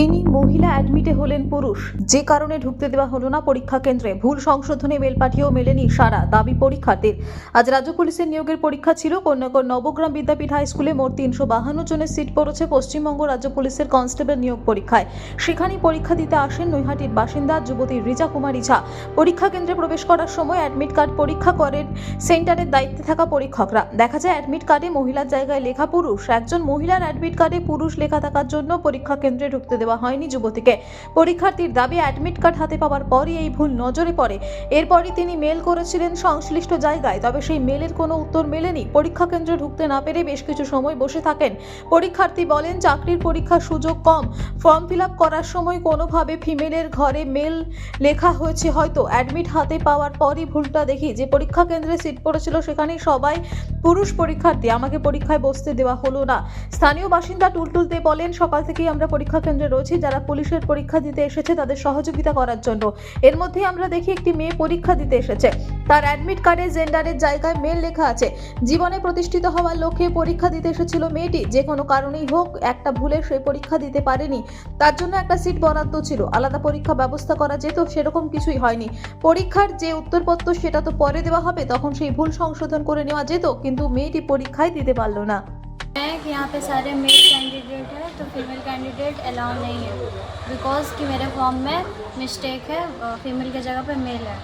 তিনি মহিলা অ্যাডমিটে হলেন পুরুষ। যে কারণে ঢুকতে দেওয়া হলো না পরীক্ষা কেন্দ্রে। ভুল সংশোধনে মেল পাঠিয়েও মেলেনি সারা দাবি পরীক্ষার্থীর। আজ রাজ্য পুলিশের নিয়োগের পরীক্ষা ছিল। কন্যাকর নবগ্রাম বিদ্যাপীঠ হাই স্কুলে মোট তিনশো বাহান্ন জনের সিট পড়েছে। পশ্চিমবঙ্গ রাজ্য পুলিশের কনস্টেবল নিয়োগ পরীক্ষায়। সেখানেই পরীক্ষা দিতে আসেন নৈহাটির বাসিন্দা যুবতী রিজা কুমারী ঝা। পরীক্ষা কেন্দ্রে প্রবেশ করার সময় অ্যাডমিট কার্ড পরীক্ষা করেন সেন্টারের দায়িত্বে থাকা পরীক্ষকরা। দেখা যায়, অ্যাডমিট কার্ডে মহিলার জায়গায় লেখা পুরুষ। একজন মহিলার অ্যাডমিট কার্ডে পুরুষ লেখা থাকার জন্য পরীক্ষা কেন্দ্রে ঢুকতে দেওয়া হয়নি। যুবতীকে। পরীক্ষার্থীর দাবি অ্যাডমিট কার্ড হাতে পাওয়ার পরই এই ভুল নজরে পড়ে। এরপরই তিনি মেল করেছিলেন সংশ্লিষ্ট জায়গায়, তবে সেই মেলের কোনো উত্তর মেলেনি। পরীক্ষা কেন্দ্রে ঢুকতে না পেরে বেশ কিছু সময় বসে থাকেন। পরীক্ষার্থী বলেন, চাকরির পরীক্ষার সুযোগ কম। ফর্ম ফিল করার সময় কোনোভাবে ফিমেলের ঘরে মেল লেখা হয়েছে। হয়তো অ্যাডমিট হাতে পাওয়ার পরই ভুলটা দেখি। যে পরীক্ষা কেন্দ্রে সিট পড়েছিল সেখানে সবাই পুরুষ পরীক্ষার্থী। আমাকে পরীক্ষায় বসতে দেওয়া হলো না। স্থানীয় বাসিন্দা টুলটুলতে বলেন, সকাল থেকেই আমরা পরীক্ষা কেন্দ্রে রয়েছি। যারা পুলিশের পরীক্ষা দিতে এসেছে তাদের সহযোগিতা করার জন্য। এর মধ্যেই আমরা দেখি একটি মেয়ে পরীক্ষা দিতে এসেছে। তার অ্যাডমিট কার্ডে জেন্ডারের জায়গায় মেল লেখা আছে। জীবনে প্রতিষ্ঠিত হওয়ার লক্ষ্যে পরীক্ষা দিতে এসেছিল মেয়েটি। যে কোনো কারণেই হোক, একটা ভুলে সে পরীক্ষা দিতে পারেনি। তার জন্য একটা সিট বরাদ্দ ছিল। আলাদা পরীক্ষা ব্যবস্থা করা যেত, সেরকম কিছুই হয়নি। পরীক্ষার যে উত্তরপত্র সেটা তো পরে দেওয়া হবে, তখন সেই ভুল সংশোধন করে নেওয়া যেত, কিন্তু মেয়েটি পরীক্ষায় দিতে পারল না। है कि यहाँ पे सारे मेल कैंडिडेट हैं तो फीमेल कैंडिडेट अलाउ नहीं है। बिकॉज़ कि मेरे फॉर्म में मिस्टेक है फीमेल की जगह पे मेल है।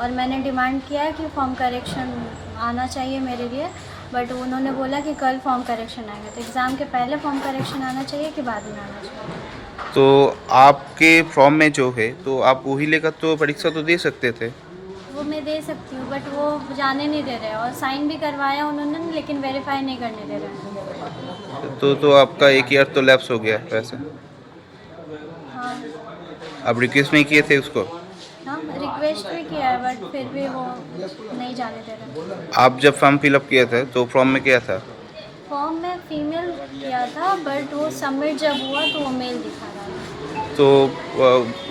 और मैंने डिमांड किया है कि फॉर्म करेक्शन आना चाहिए मेरे लिए बट उन्होंने बोला कि कल फॉर्म करेक्शन आएगा। तो एग्ज़ाम के पहले फॉर्म करेक्शन आना चाहिए कि बाद में आना चाहिए? तो आपके फॉर्म में जो है तो आप वही लेकर तो परीक्षा तो दे सकते थे? वो मैं दे सकती हूँ बट वो जाने नहीं दे रहे और साइन भी करवाया उन्होंने लेकिन वेरीफाई नहीं करने दे रहे। तो तो आपका एक ईयर तो लैप्स हो गया वैसे? हाँ। आप रिक्वेस्ट नहीं किए थे उसको? हाँ रिक्वेस्ट भी किया है बट फिर भी वो नहीं जाने दे रहे। आप जब फॉर्म फिलअप किए थे तो फॉर्म में क्या था? फॉर्म में फीमेल किया था बट वो सबमिट जब हुआ तो वो मेल दिखा तो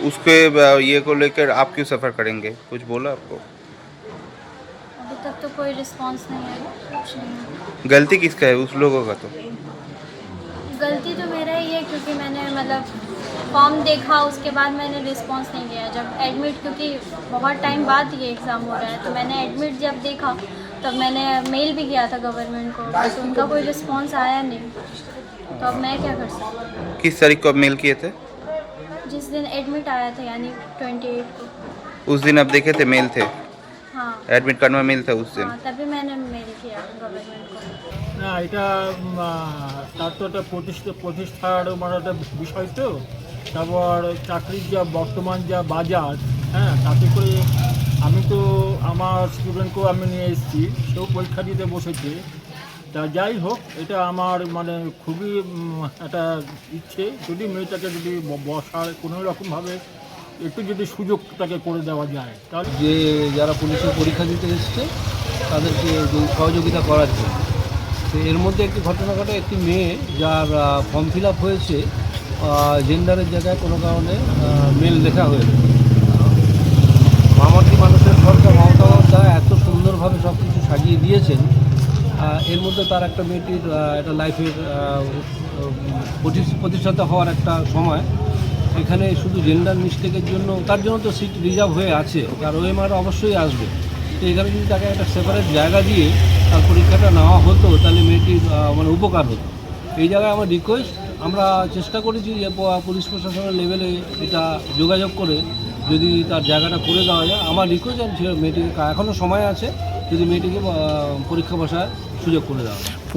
उसके ये को लेकर आप क्यों सफ़र करेंगे? कुछ बोला आपको? अभी तक तो कोई रिस्पांस नहीं आया है। गलती किसका है? उस लोगों का तो। गलती तो मेरा ही है क्योंकि मैंने मतलब फॉर्म देखा उसके बाद मैंने रिस्पांस नहीं दिया जब एडमिट क्योंकि बहुत टाइम बाद ये एग्ज़ाम हो रहा है तो मैंने एडमिट जब देखा तब मैंने मेल भी किया था गवर्नमेंट को तो उनका कोई रिस्पांस आया नहीं। तो अब मैं क्या कर सकती किस तारीख को आप मेल किए थे? जिस दिन एडमिट आया था यानी ट्वेंटी एट को उस दिन आप देखे थे मेल थे हाँ एडमिट कार्ड में मेल था उस दिन हाँ तभी मैंने मेल किया गवर्नमेंट को না এটা উম, আহ, তার তো একটা প্রতিষ্ঠা প্রতিষ্ঠার মানে একটা বিষয় তো তারপর চাকরির যা বর্তমান যা বাজার হ্যাঁ তাতে করে আমি তো আমার স্টুডেন্টকেও আমি নিয়ে এসেছি সেও পরীক্ষা দিতে বসেছে তা যাই হোক, এটা আমার মানে খুবই একটা ইচ্ছে। যদি মেয়েটাকে যদি বসার কোনো রকমভাবে একটু যদি সুযোগ তাকে করে দেওয়া যায়, তাহলে যে যারা পুলিশের পরীক্ষা দিতে এসছে, তাদেরকে সহযোগিতা করার জন্য। তো এর মধ্যে একটি ঘটনা ঘটে, একটি মেয়ে যার ফর্ম ফিল হয়েছে জেন্ডারের জায়গায় কোনো কারণে মেল লেখা হয়েছে। মামাটি মানুষের সরকার মমতা এত সুন্দরভাবে সব কিছু সাজিয়ে দিয়েছেন এর মধ্যে তার একটা মেয়েটির একটা লাইফের প্রতিষ্ঠাতা হওয়ার একটা সময়। এখানে শুধু জেন্ডার মিস্টেকের জন্য, তার জন্য তো সিট রিজার্ভ হয়ে আছে তার ওএমআর অবশ্যই আসবে। তো এখানে যদি তাকে একটা সেপারেট জায়গা দিয়ে তার পরীক্ষাটা নেওয়া হতো, তাহলে মেয়েটির মানে উপকার হতো। এই জায়গায় আমার রিকোয়েস্ট আমরা চেষ্টা করেছি যে পুলিশ প্রশাসনের লেভেলে এটা যোগাযোগ করে যদি তার জায়গাটা করে দেওয়া যায়। আমার রিকোয়েস্ট আমি মেয়েটিকে এখনও সময় আছে। যদি মেয়েটিকে পরীক্ষা বসার সুযোগ করে দেওয়া